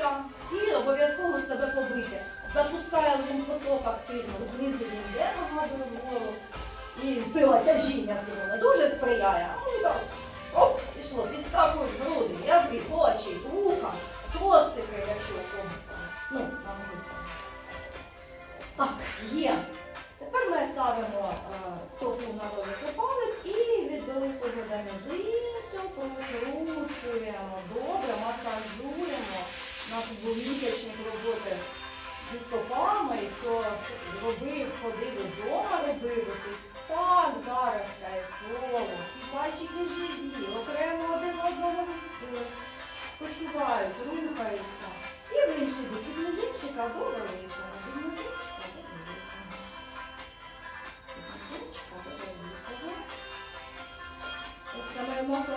там. І обов'язково себе побити. Запускає лімфоток активно, знизу йде, нагадую вгору. І сила тяжіння цього не дуже сприяє. Ну так, оп, пішло, підскакують груди, язди, очі, вуха, хвостики, якщо комусь там. Ну, Так, є. Тепер ми ставимо е, стопу на великий палець і від великого до низинцю прокручуємо до нас двомісячних роботи зі стопами, і хто робив, ходив вдома, робив, так зараз так, коло, всі пальчики живі, окремо один одного почувають, рухаються. І вийшли від музичка до великого, від музичка до великого. Від музичка до великого. От саме маса